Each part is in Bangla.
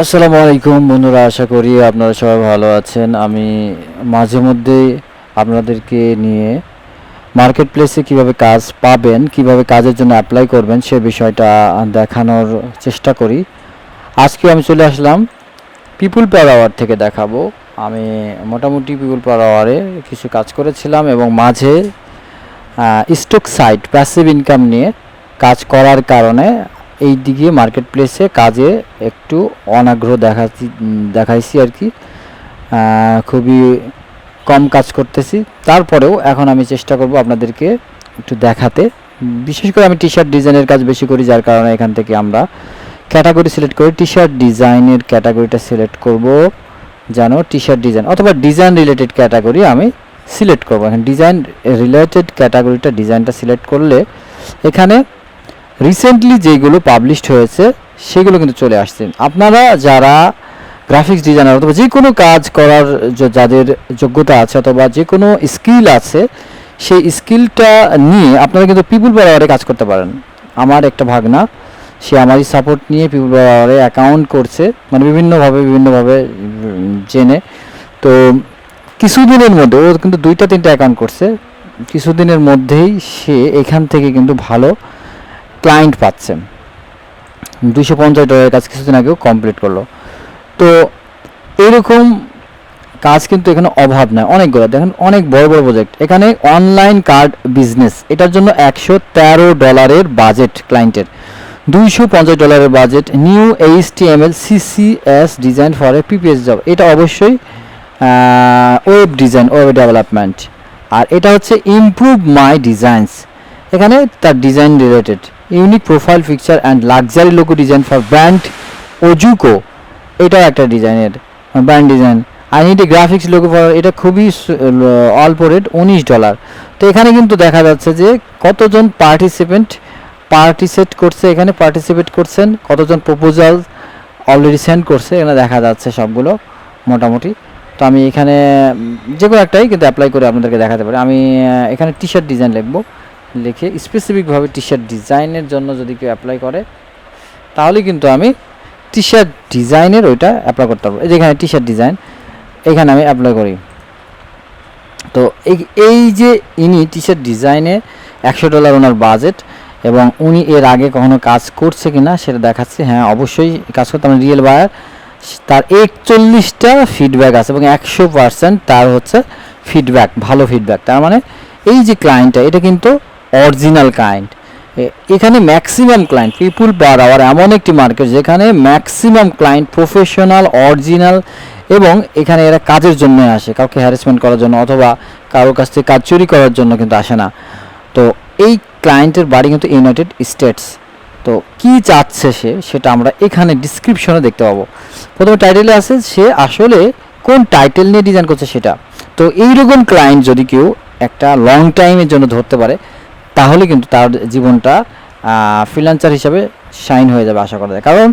আসসালামু আলাইকুম বন্ধুরা, আশা করি আপনারা সবাই ভালো আছেন। আমি মাঝে মধ্যেই আপনাদেরকে নিয়ে মার্কেট প্লেসে কীভাবে কাজ পাবেন, কীভাবে কাজের জন্য অ্যাপ্লাই করবেন সে বিষয়টা দেখানোর চেষ্টা করি। আজকে আমি চলে আসলাম পিপুল পার আওয়ার থেকে দেখাবো। আমি মোটামুটি পিপুল পার আওয়ারে কিছু কাজ করেছিলাম এবং মাঝে স্টক সাইট প্যাসিভ ইনকাম নিয়ে কাজ করার কারণে এই দিকে মার্কেট প্লেসে কাজে একটু অনাগ্রহ দেখাচ্ছি দেখাইছি আর কি। খুবই কম কাজ করতেছি। তারপরেও এখন আমি চেষ্টা করব আপনাদেরকে একটু দেখাতে। বিশেষ করে আমি টি শার্ট ডিজাইনের কাজ বেশি করি, যার কারণে এখান থেকে আমরা ক্যাটাগরি সিলেক্ট করি টি শার্ট ডিজাইনের ক্যাটাগরিটা সিলেক্ট করব, যেন টি শার্ট ডিজাইন অথবা ডিজাইন রিলেটেড ক্যাটাগরি আমি সিলেক্ট করব। এখন ডিজাইন রিলেটেড ক্যাটাগরিটা ডিজাইনটা সিলেক্ট করলে এখানে রিসেন্টলি যেগুলো পাবলিশড হয়েছে, সেগুলো কিন্তু চলে আসছে। আপনারা যারা গ্রাফিক্স ডিজাইনার অথবা যে কোনো কাজ করার যাদের যোগ্যতা আছে অথবা যে কোনো স্কিল আছে, সেই স্কিলটা নিয়ে আপনারা কিন্তু পিপুল পাওয়ারে কাজ করতে পারেন। আমার একটা ভাগনা, সে আমারই সাপোর্ট নিয়ে পিপুল পাওয়ারে অ্যাকাউন্ট করছে মানে বিভিন্নভাবে বিভিন্নভাবে জেনে। তো কিছুদিনের মধ্যে, ও কিন্তু দুইটা, তিনটা অ্যাকাউন্ট করছে। কিছুদিনের মধ্যেই সে এখান থেকে কিন্তু ভালো ক্লায়েন্ট পাচ্ছে। দুইশো পঞ্চাশ ডলারের কাজ কিছুদিন আগেও কমপ্লিট করল। তো এরকম কাজ কিন্তু এখানে অভাব নাই। অনেকগুলো, দেখেন অনেক বড় বড় প্রজেক্ট এখানে অনলাইন কার্ড বিজনেস এটার জন্য একশো তেরো ডলারের বাজেট ক্লায়েন্টের দুইশো পঞ্চাশ ডলারের budget new H T M L CCS design for a PPS job এটা অবশ্যই ওয়েব ডিজাইন ওয়েব ডেভেলপমেন্ট আর এটা হচ্ছে ইমপ্রুভ মাই ডিজাইনস এখানে তার design related unique profile picture and luxury logo design for brand Ozuko এটাও একটা ডিজাইনের brand design I need graphics logo for এটা খুবই অল্প রেট উনিশ ডলার তো এখানে কিন্তু দেখা যাচ্ছে যে কতজন পার্টিসিপেন্ট পার্টিসিপেট করছে এখানে পার্টিসিপেট করছেন, কতজন প্রপোজাল অলরেডি সেন্ড করছে, এখানে দেখা যাচ্ছে সবগুলো মোটামুটি। তো আমি এখানে যে কোনো একটাই কিন্তু অ্যাপ্লাই করে আপনাদেরকে দেখাতে পারি। আমি এখানে টি শার্ট ডিজাইন লিখব। লিখে স্পেসিফিকভাবে টি শার্ট ডিজাইনের জন্য যদি কেউ অ্যাপ্লাই করে, তাহলে কিন্তু আমি টি শার্ট ডিজাইনের ওইটা অ্যাপ্লাই করতে পারব। এই যে এখানে টি শার্ট ডিজাইন এখানে আমি অ্যাপ্লাই করি। তো এই যে ইনি টি শার্ট ডিজাইনে একশো ডলার ওনার বাজেট এবং উনি এর আগে কখনো কাজ করছে কিনা সেটা দেখাচ্ছে। হ্যাঁ অবশ্যই কাজ করতে আমার রিয়েল বায়ার তার একচল্লিশটা ফিডব্যাক আছে এবং একশো পার্সেন্ট তার হচ্ছে ফিডব্যাক ভালো ফিডব্যাক তার মানে এই যে ক্লায়েন্টটা এটা কিন্তু অরিজিনাল ক্লায়েন্ট এখানে maximum client people per hour এমন একটি মার্কেট যেখানে ম্যাক্সিমাম ক্লায়েন্ট প্রফেশনাল অরিজিনাল এবং এখানে এরা কাজের জন্য আসে, কাউকে হ্যারাসমেন্ট করার জন্য অথবা কারোর কাছ থেকে কাজ চুরি করার জন্য কিন্তু আসে না। তো এই ক্লায়েন্টের বাড়ি কিন্তু ইউনাইটেড স্টেটস তো কি চাচ্ছে সে, সেটা আমরা এখানে ডিসক্রিপশনে দেখতে পাবো। প্রথমে টাইটেলে আছে, সে আসলে কোন টাইটেল নিয়ে ডিজাইন করছে সেটা। তো এইরকম ক্লায়েন্ট যদি কেউ একটা লং টাইমের জন্য ধরতে পারে তাহলে কিন্তু তার জীবনটা ফ্রিল্যান্সার হিসাবে শাইন হয়ে যাবে আশা করা যায়। কারণ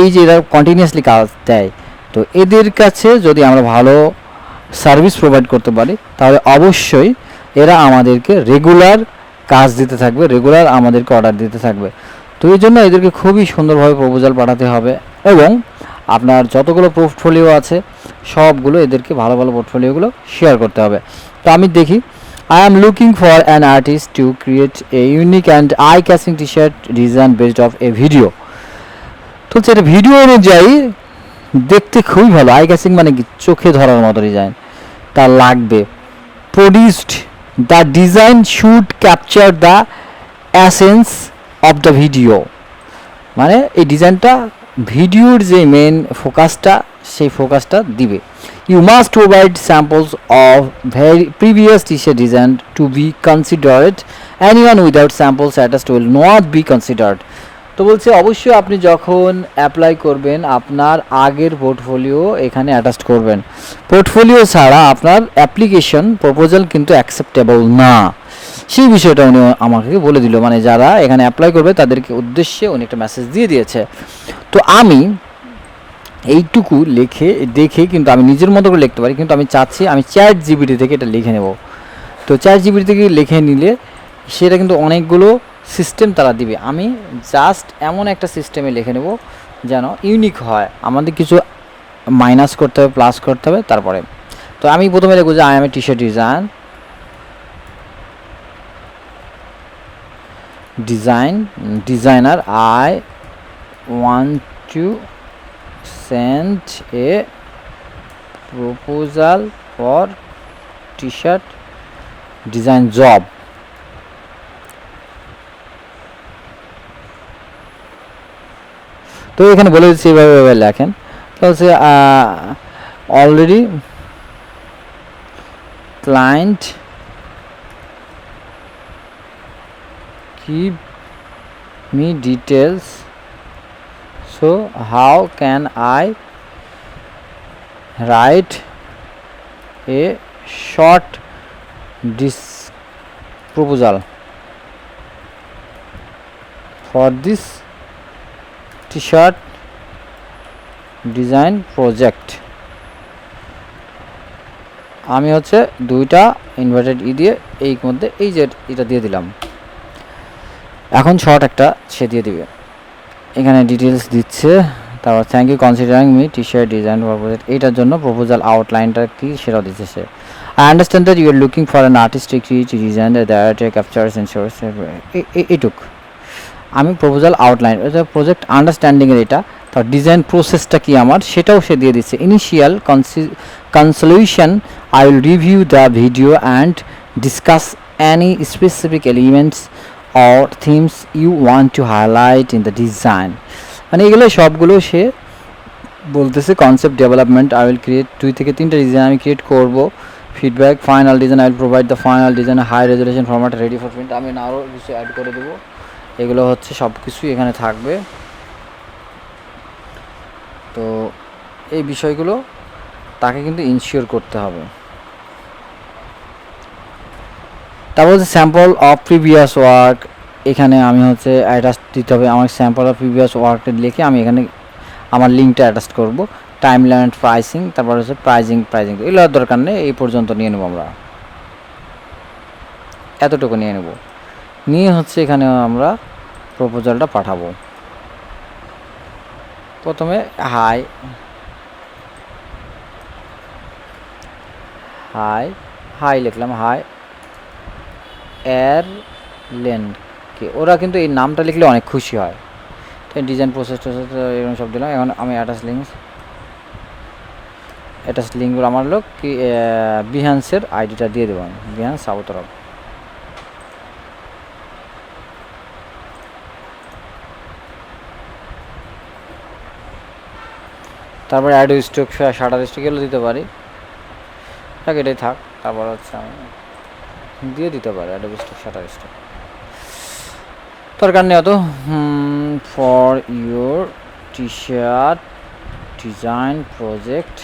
এই যে এরা কন্টিনিউয়াসলি কাজ দেয়, তো এদের কাছে যদি আমরা ভালো সার্ভিস প্রোভাইড করতে পারি, তাহলে অবশ্যই এরা আমাদেরকে রেগুলার কাজ দিতে থাকবে রেগুলার আমাদেরকে অর্ডার দিতে থাকবে। তো এই জন্য এদেরকে খুবই সুন্দরভাবে প্রপোজাল পাঠাতে হবে এবং আপনার যতগুলো পোর্টফোলিও আছে, সবগুলো এদেরকে ভালো ভালো পোর্টফোলিওগুলো শেয়ার করতে হবে। তো আমি দেখি I am looking for an artist to create a unique and eye-catching t-shirt design based off a video. তো সেটা ভিডিও অনুযায়ী দেখতে খুবই ভালো আই ক্যাচিং মানে কি? চোখে ধরার মতো ডিজাইন তা লাগবে। Produced the design should capture the essence of the video মানে এই ডিজাইনটা ভিডিওর যে মেন ফোকাসটা সেই ফোকাসটা দিবে। Provide samples of very previous T shirt design to be considered any one without samples attached will not be considered তো বলছে, অবশ্যই আপনি যখন অ্যাপ্লাই করবেন, আপনার আগের পোর্টফোলিও এখানে অ্যাটাস্ট করবেন। পোর্টফোলিও ছাড়া আপনার অ্যাপ্লিকেশন প্রপোজাল কিন্তু অ্যাকসেপ্টেবল না। সেই বিষয়টা উনি আমাকে বলে দিল। মানে যারা এখানে অ্যাপ্লাই করবে, তাদেরকে উদ্দেশ্যে উনি একটা মেসেজ দিয়ে দিয়েছে। তো আমি এইটুকু লিখে, দেখে কিন্তু আমি নিজের মতো করে লিখতে পারি, কিন্তু আমি চাচ্ছি, আমি চ্যাট জিবিটি থেকে এটা লিখে নেব। তো চ্যাট জিবিটি থেকে লিখে নিলে সেটা কিন্তু অনেকগুলো সিস্টেম তারা দিবে। আমি জাস্ট এমন একটা সিস্টেমে লিখে নেব যেন ইউনিক হয়। আমাদের কিছু মাইনাস করতে হবে প্লাস করতে হবে, তারপরে। তো আমি প্রথমে লিখব যে I am a T shirt design design designer I want to send a proposal for T shirt design job. তো এখানে বলে দিচ্ছি, এভাবে এভাবে লেখেন। তো হচ্ছে already client give me details so how can i write a short this proposal for this t-shirt design project আমি হচ্ছে দুইটা ইনভার্টেড ই দিয়ে এই মধ্যে এই যে এটা দিয়ে দিলাম এখন শর্ট একটা সে দিয়ে দিবে এখানে ডিটেলস দিচ্ছে। তারপর thank you considering me T shirt design proposal এইটার জন্য প্রপোজাল আউটলাইনটা কি সেটাও দিচ্ছে সে। I understand that you are looking for an artistic rich design that captures insource এটুক। আমি প্রপোজাল আউটলাইন প্রজেক্ট আন্ডারস্ট্যান্ডিংয়ের এটা তার ডিজাইন প্রসেসটা কি আমার, সেটাও সে দিয়ে দিচ্ছে। Initial consultation I will review the video and discuss any specific elements or themes you want to highlight in the design. মানে এগুলো সবগুলো সে বলতেছে concept development I will create দুই থেকে তিনটা ডিজাইন আমি ক্রিয়েট করব feedback final design I will provide the final design high resolution format ready for print আমি আরও কিছু অ্যাড করে দেবো। এগুলো হচ্ছে সব কিছুই এখানে থাকবে। তো এই বিষয়গুলো তাকে কিন্তু ইনশিওর করতে হবে। তারপর হচ্ছে স্যাম্পল অফ প্রিভিয়াস ওয়ার্ক এখানে আমি হচ্ছে অ্যাটাচ দিতে হবে আমার স্যাম্পল অফ প্রিভিয়াস ওয়ার্কটা লিখে আমি এখানে আমার লিঙ্কটা অ্যাটাচ করব। টাইম ল্যান্ড প্রাইসিং তারপর হচ্ছে প্রাইজিং প্রাইজিং এগুলো দরকার নেই, এই পর্যন্ত নিয়ে নেব আমরা। এতটুকু নিয়ে নেব। নিয়ে হচ্ছে এখানে আমরা প্রপোজালটা পাঠাবো। প্রথমে হাই হাই হাই লিখলাম হাই এয়ারল্যান্ডকে ওরা কিন্তু এই নামটা লিখলে অনেক খুশি হয়। ডিজাইন প্রসেস টোসেস এরকম সব দিলাম। এখন আমি অ্যাটাচ লিঙ্কস অ্যাটাচ লিঙ্কগুলো আমার লোক, কি বিহান্সের আইডিটা দিয়ে দেবো আমি। বিহান্স সাউথরব তারপরে অ্যাড স্টক শাটার স্টক এগুলো দিতে পারি। থাক এটাই থাক। তারপর হচ্ছে আমি দিয়ে দিতে পারে অ্যাডোবি স্টক শাটার স্টক দরকার নেই অত। For your T shirt design project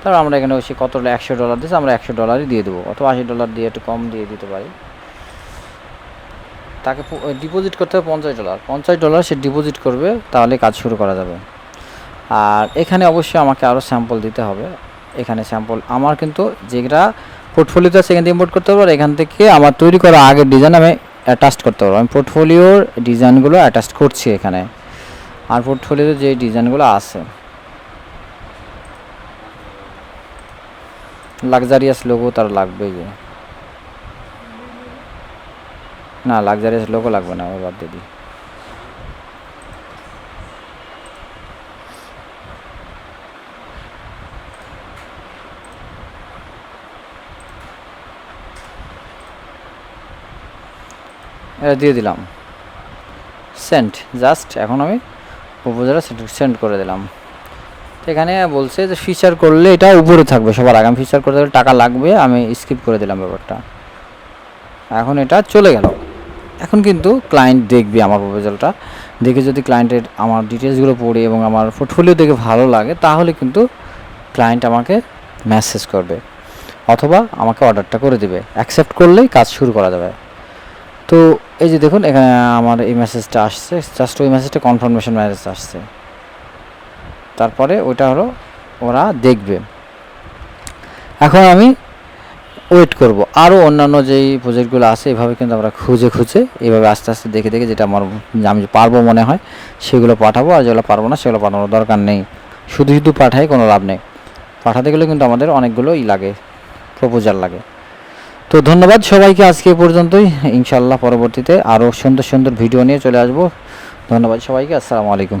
তারপর আমরা এখানে হচ্ছে কত একশো ডলার দিয়েছে, আমরা একশো ডলারই দিয়ে দেবো। অথবা আশি ডলার দিয়ে একটু কম দিয়ে দিতে পারি। তাকে ডিপোজিট করতে হবে পঞ্চাশ ডলার। পঞ্চাশ ডলার সে ডিপোজিট করবে, তাহলে কাজ শুরু করা যাবে। আর এখানে অবশ্যই আমাকে আরও স্যাম্পল দিতে হবে। এখানে স্যাম্পল আমার কিন্তু যেটা পোর্টফোলিওতে এখান থেকে ইম্পোর্ট করতে পারব আর এখান থেকে আমার তৈরি করা আগের ডিজাইন আমি অ্যাটাচ করতে পারব। আমি পোর্টফোলিওর ডিজাইনগুলো অ্যাটাচ করছি এখানে। আর পোর্টফোলিওতে যে ডিজাইনগুলো আছে। লাক্সারিয়াস লোগো তার লাগবে যে। না লাক্সারিয়াস লোগো লাগবে না ওই বাদ দিয়ে দিই। দিয়ে দিলাম। সেন্ট জাস্ট এখন আমি প্রপোজালটা সেন্ড করে দিলাম। তো এখানে বলছে যে ফিচার করলে এটা উপরে থাকবে, সবার আগে আমি ফিচার করতে গেলে টাকা লাগবে, আমি স্কিপ করে দিলাম ব্যাপারটা। এখন এটা চলে গেল। এখন কিন্তু ক্লায়েন্ট দেখবে আমার প্রপোজালটা দেখে যদি ক্লায়েন্টের আমার ডিটেলসগুলো পড়ে এবং আমার পোর্টফোলিও দেখে ভালো লাগে, তাহলে কিন্তু ক্লায়েন্ট আমাকে মেসেজ করবে। অথবা আমাকে অর্ডারটা করে দেবে। অ্যাকসেপ্ট করলেই কাজ শুরু করা যাবে। তো এই যে দেখুন, এখানে আমার এই মেসেজটা আসছে। জাস্ট ওই মেসেজটা কনফার্মেশন মেসেজ আসছে। তারপরে ওইটা হলো ওরা দেখবে। এখন আমি ওয়েট করব। আরও অন্যান্য যেই প্রজেক্টগুলো আছে, এভাবে কিন্তু আমরা খুঁজে খুঁজে, এভাবে আস্তে আস্তে দেখে দেখে যেটা আমার, আমি পারব মনে হয়, সেগুলো পাঠাবো। আর যেগুলো পারব না, সেগুলো পাঠানোর দরকার নেই। শুধু শুধু পাঠাই, কোনো লাভ নেই। পাঠাতে গেলে কিন্তু আমাদের অনেকগুলোই লাগে প্রপোজাল লাগে। তো ধন্যবাদ সবাইকে আজকে পর্যন্তই। ইনশাল্লাহ পরবর্তীতে আরও সুন্দর সুন্দর ভিডিও নিয়ে চলে আসব। ধন্যবাদ সবাইকে, আসসালামু আলাইকুম।